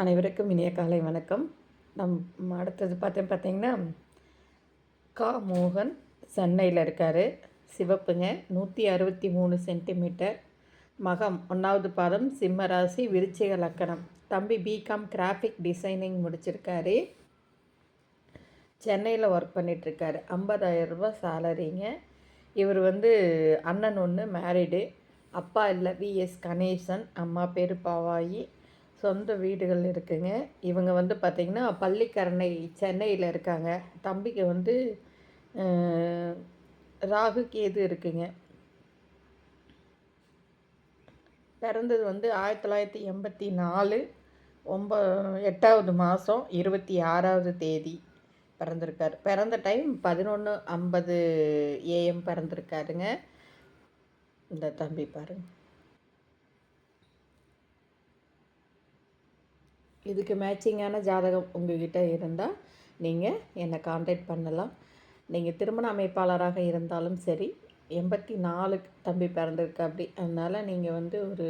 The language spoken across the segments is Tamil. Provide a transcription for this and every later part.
அனைவருக்கும் இனிய காலை வணக்கம். நம் அடுத்தது பார்த்தேன் பார்த்தீங்கன்னா கா மோகன் சென்னையில் இருக்கார். சிவப்புங்க நூற்றி அறுபத்தி மூணு சென்டிமீட்டர். மகம் ஒன்றாவது பாதம் சிம்மராசி விருச்சிக லக்கணம். தம்பி பிகாம் கிராஃபிக் டிசைனிங் முடிச்சிருக்காரு. சென்னையில் ஒர்க் பண்ணிகிட்ருக்காரு ஐம்பதாயிரம் சேலரிங்க இவர் வந்து அண்ணன் ஒன்று மேரிடு அப்பா இல்லை விஎஸ் கணேசன். அம்மா பேர் பாவாயி. சொந்த வீடுகள் இருக்குங்க. இவங்க வந்து பார்த்திங்கன்னா பள்ளிக்கரணை சென்னையில் இருக்காங்க. தம்பிக்கு வந்து ராகு கேது இருக்குங்க. பிறந்தது வந்து ஆயிரத்தி தொள்ளாயிரத்தி எண்பத்தி நாலு ஒம்ப எட்டாவது மாதம் இருபத்தி ஆறாவது தேதி பிறந்திருக்கார். பிறந்த டைம் பதினொன்று ஐம்பது ஏஎம் பிறந்திருக்காருங்க. இந்த தம்பி பாருங்க. இதுக்கு மேட்சிங்கான ஜாதகம் உங்ககிட்ட இருந்தால் நீங்கள் என்னை காண்டாக்ட் பண்ணலாம். நீங்கள் திருமண அமைப்பாளராக இருந்தாலும் சரி எண்பத்தி நாலு தம்பி பிறந்திருக்கு அப்படி. அதனால் நீங்கள் வந்து ஒரு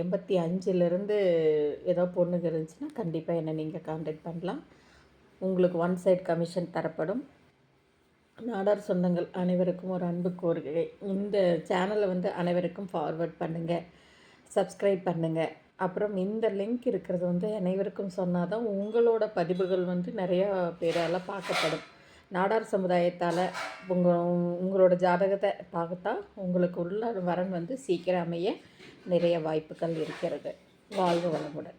எண்பத்தி அஞ்சுலேருந்து ஏதோ பொண்ணுங்க இருந்துச்சுன்னா கண்டிப்பாக என்னை நீங்கள் காண்டாக்ட் பண்ணலாம். உங்களுக்கு ஒன் சைடு கமிஷன் தரப்படும். நாடார் சொந்தங்கள் அனைவருக்கும் ஒரு அன்பு கோருகை இந்த சேனலை வந்து அனைவருக்கும் ஃபார்வர்ட் பண்ணுங்கள் சப்ஸ்கிரைப் பண்ணுங்கள் அப்புறம் இந்த லிங்க் இருக்கிறது வந்து அனைவருக்கும் சொன்னால் தான் உங்களோட பதிவுகள் வந்து நிறையா பேரால் பார்க்கப்படும். நாடார் சமுதாயத்தால் உங்கள் உங்களோட ஜாதகத்தை பார்த்தா உங்களுக்கு உள்ள வரன் வந்து சீக்கிரம் அமைய நிறைய வாய்ப்புகள் இருக்கிறது. வாழ்வு வளமுடன்.